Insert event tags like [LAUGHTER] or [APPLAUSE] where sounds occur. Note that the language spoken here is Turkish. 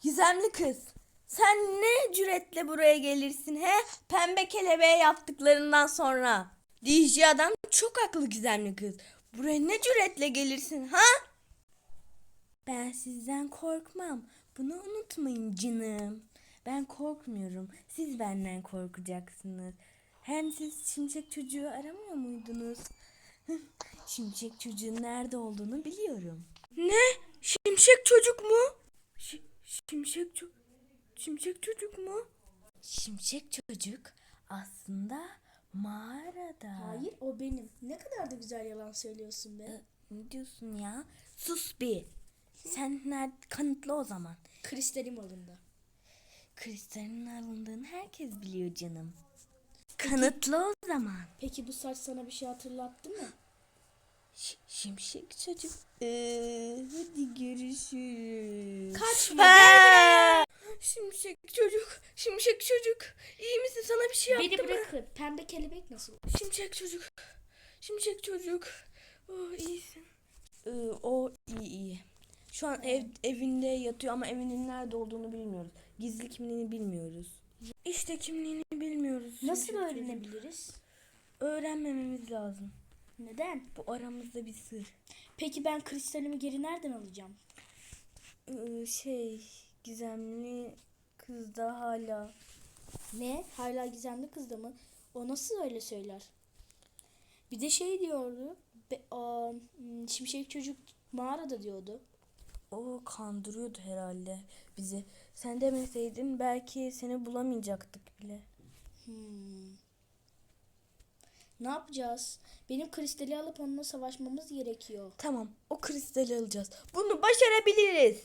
Gizemli kız. Sen ne cüretle buraya gelirsin he? Pembe kelebeğe yaptıklarından sonra. DJ adam çok haklı gizemli kız. Buraya ne cüretle gelirsin ha? Ben sizden korkmam. Bunu unutmayın canım. Ben korkmuyorum. Siz benden korkacaksınız. Hem siz şimşek çocuğu aramıyor muydunuz? [LAUGHS] şimşek çocuğun nerede olduğunu biliyorum. Ne? Şimşek çocuk mu? Şi- şimşek çocuk. Şimşek çocuk mu? Şimşek çocuk aslında mağarada. Hayır o benim. Ne kadar da güzel yalan söylüyorsun be. Ne diyorsun ya? Sus bir. Sen nerede kanıtla o zaman. Kristalim alında. Kristalin alındığını herkes biliyor canım. Kanıtla o zaman. Peki bu saç sana bir şey hatırlattı mı? Şimşek çocuk. Ee, hadi görüşürüz. Kaçma! Şimşek çocuk. Şimşek çocuk. İyi misin? Sana bir şey yaptı Beni bırakın. Pembe kelebek nasıl? Şimşek çocuk. Şimşek çocuk. Oh iyisin. Ee, o iyi iyi. Şu an ev evinde yatıyor ama evinin nerede olduğunu bilmiyoruz. Gizli kimliğini bilmiyoruz. İşte kimliğini bilmiyoruz. Nasıl öğrenebiliriz? Öğrenmememiz lazım. Neden? Bu aramızda bir sır. Peki ben kristalimi geri nereden alacağım? Ee, şey gizemli kız da hala. Ne? Hala gizemli kızda mı? O nasıl öyle söyler? Bir de şey diyordu. Be, o, hmm, şimşek çocuk mağarada diyordu. O kandırıyordu herhalde bizi. Sen demeseydin belki seni bulamayacaktık bile. Hmm. Ne yapacağız? Benim kristali alıp onunla savaşmamız gerekiyor. Tamam o kristali alacağız. Bunu başarabiliriz.